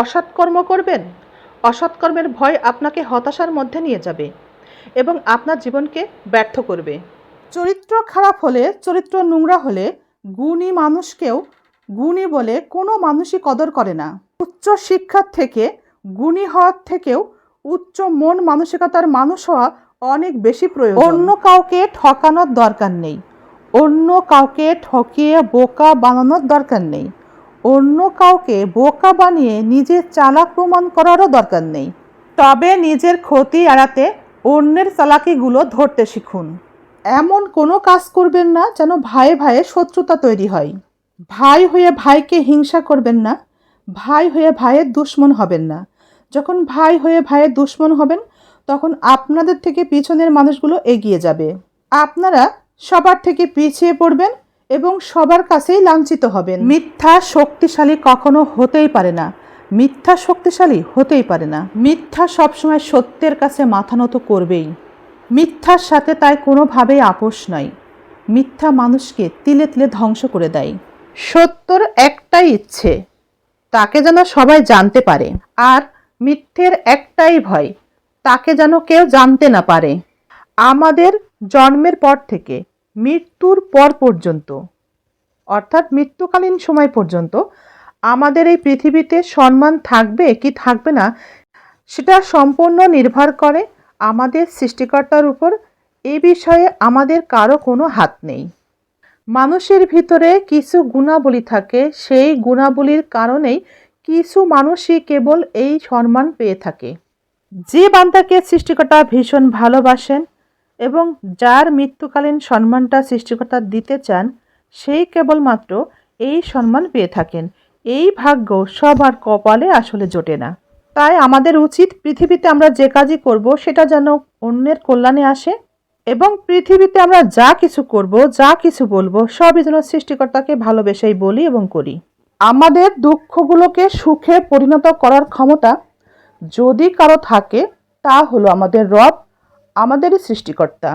অসৎ কর্ম করবেন? অসৎ কর্মের ভয় আপনাকে হতাশার মধ্যে নিয়ে যাবে এবং আপনার জীবনকে ব্যর্থ করবে। চরিত্র খারাপ হলে, চরিত্র নোংরা হলে গুণী মানুষকেও গুণী বলে কোনো মানুষই কদর করে না। উচ্চ শিক্ষার থেকে গুণী হওয়ার থেকেও উচ্চ মন মানসিকতার মানুষ হওয়া অনেক বেশি প্রয়োজন। অন্য কাউকে ঠকানোর দরকার নেই। অন্য কাউকে ঠকিয়ে বোকা বানানোর দরকার নেই। অন্য কাউকে বোকা বানিয়ে নিজের চালাক প্রমাণ করারও দরকার নেই। তবে নিজের ক্ষতি এড়াতে অন্যের চালাকিগুলো ধরতে শিখুন। এমন কোনো কাজ করবেন না যেন ভাইয়ে ভাইয়ে শত্রুতা তৈরি হয়। ভাই হয়ে ভাইকে হিংসা করবেন না। ভাই হয়ে ভাইয়ের দুশ্মন হবেন না। যখন ভাই হয়ে ভাইয়ের দুশ্মন হবেন, তখন আপনাদের থেকে পিছনের মানুষগুলো এগিয়ে যাবে। আপনারা সবার থেকে পিছিয়ে পড়বেন এবং সবার কাছেই লাঞ্ছিত হবেন। মিথ্যা শক্তিশালী কখনো হতেই পারে না। মিথ্যা শক্তিশালী হতেই পারে না। মিথ্যা সবসময় সত্যের কাছে মাথা নত করবেই। মিথ্যার সাথে তাই কোনোভাবেই আপোষ নয়। মিথ্যা মানুষকে তিলে তিলে ধ্বংস করে দেয়। সত্যর একটাই ইচ্ছে, তাকে যেন সবাই জানতে পারে। আর মিথ্যের একটাই ভয়, তাকে যেন কেউ জানতে না পারে। আমাদের জন্মের পর থেকে মৃত্যুর পর পর্যন্ত, অর্থাৎ মৃত্যুকালীন সময় পর্যন্ত, আমাদের এই পৃথিবীতে সম্মান থাকবে কি থাকবে না, সেটা সম্পূর্ণ নির্ভর করে আমাদের সৃষ্টিকর্তার উপর। এ বিষয়ে আমাদের কারও কোনো হাত নেই। মানুষের ভিতরে কিছু গুণাবলী থাকে, সেই গুণাবলীর কারণেই কিছু মানুষই কেবল এই সম্মান পেয়ে থাকে। যে বান্দাকে সৃষ্টিকর্তা ভীষণ ভালোবাসেন এবং যার মৃত্যুকালীন সম্মানটা সৃষ্টিকর্তা দিতে চান, সেই কেবলমাত্র এই সম্মান পেয়ে থাকেন। এই ভাগ্য সবার কপালে আসলে জোটে না। তাই আমাদের উচিত পৃথিবীতে আমরা যে কাজই করব, সেটা যেন অন্যের কল্যাণে আসে এবং পৃথিবীতে আমরা যা কিছু করব, যা কিছু বলব, সবই যেন সৃষ্টিকর্তাকে ভালোবেসেই বলি এবং করি। আমাদের দুঃখগুলোকে সুখে পরিণত করার ক্ষমতা যদি কারও থাকে, তা হলো আমাদের রব আমাদেরই সৃষ্টিকর্তা।